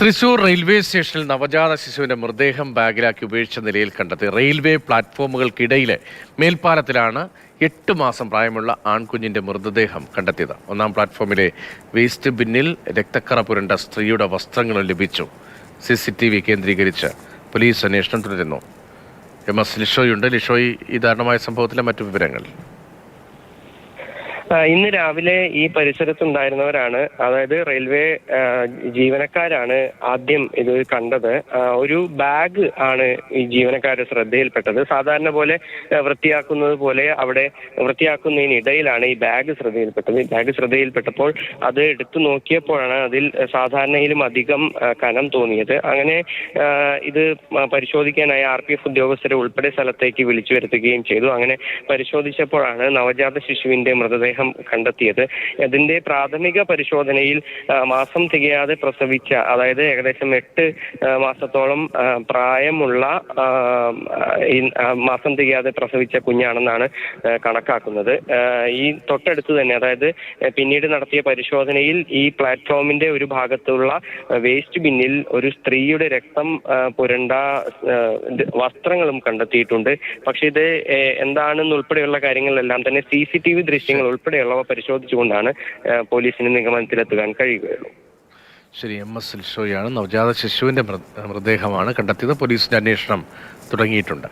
Thrissur railway സ്റ്റേഷനിൽ നവജാത ശിശുവിന്റെ മൃതദേഹം ബാഗിലാക്കി ഉപേക്ഷിച്ച നിലയിൽ കണ്ടെത്തി റെയിൽവേ പ്ലാറ്റ്ഫോമുകൾക്കിടയിലെ മേൽപ്പാലത്തിലാണ് എട്ട് മാസം പ്രായമുള്ള ആൺകുഞ്ഞിന്റെ മൃതദേഹം കണ്ടെത്തിയത്. ഒന്നാം പ്ലാറ്റ്ഫോമിലെ വേസ്റ്റ് ബിന്നിൽ രക്തക്കറ പുരണ്ട സ്ത്രീയുടെ വസ്ത്രങ്ങളും ലഭിച്ചു. സി സി ടി വി കേന്ദ്രീകരിച്ച് പോലീസ് അന്വേഷണം തുടരുന്നു. M S ലിഷോയുണ്ട്. ലിഷോയി ഈ ദാരുണമായ സംഭവത്തിലെ മറ്റു വിവരങ്ങൾ. ഇന്ന് രാവിലെ ഈ പരിസരത്തുണ്ടായിരുന്നവരാണ്. അതായത് റെയിൽവേ ജീവനക്കാരാണ് ആദ്യം ഇത് കണ്ടത്. ഒരു ബാഗ് ആണ് ഈ ജീവനക്കാരുടെ ശ്രദ്ധയിൽപ്പെട്ടത്. സാധാരണ പോലെ വൃത്തിയാക്കുന്നത് പോലെ അവിടെ വൃത്തിയാക്കുന്നതിനിടയിലാണ് ഈ ബാഗ് ശ്രദ്ധയിൽപ്പെട്ടത്. ഈ ബാഗ് ശ്രദ്ധയിൽപ്പെട്ടപ്പോൾ അത് എടുത്തു നോക്കിയപ്പോഴാണ് അതിൽ സാധാരണയിലും അധികം കനം തോന്നിയത്. അങ്ങനെ ഇത് പരിശോധിക്കാനായി ആർ പി എഫ് ഉദ്യോഗസ്ഥരെ ഉൾപ്പെടെ സ്ഥലത്തേക്ക് വിളിച്ചു വരുത്തുകയും ചെയ്തു. അങ്ങനെ പരിശോധിച്ചപ്പോഴാണ് നവജാത ശിശുവിന്റെ മൃതദേഹം കണ്ടെത്തിയത്. അതിന്റെ പ്രാഥമിക പരിശോധനയിൽ മാസം തികയാതെ പ്രസവിച്ച അതായത് ഏകദേശം എട്ട് മാസത്തോളം പ്രായമുള്ള മാസം തികയാതെ പ്രസവിച്ച കുഞ്ഞാണെന്നാണ് കണക്കാക്കുന്നത്. ഈ തൊട്ടടുത്ത് തന്നെ അതായത് പിന്നീട് നടത്തിയ പരിശോധനയിൽ ഈ പ്ലാറ്റ്ഫോമിന്റെ ഒരു ഭാഗത്തുള്ള വേസ്റ്റ് ബിന്നിൽ ഒരു സ്ത്രീയുടെ രക്തം പുരണ്ട വസ്ത്രങ്ങളും കണ്ടെത്തിയിട്ടുണ്ട്. പക്ഷെ ഇത് എന്താണെന്ന് ഉൾപ്പെടെയുള്ള കാര്യങ്ങളെല്ലാം തന്നെ സി സി ടി വി ദൃശ്യങ്ങൾ ഉൾപ്പെടെയുള്ളവ പരിശോധിച്ചുകൊണ്ടാണ് പോലീസിന് നിഗമനത്തിലെത്തുവാൻ കഴിയുകയുള്ളൂ. ശരി എം എസ് ലിഷോയാണ് നവജാത ശിശുവിന്റെ മൃതദേഹമാണ് കണ്ടെത്തിയത്. പോലീസിന്റെ അന്വേഷണം തുടങ്ങിയിട്ടുണ്ട്.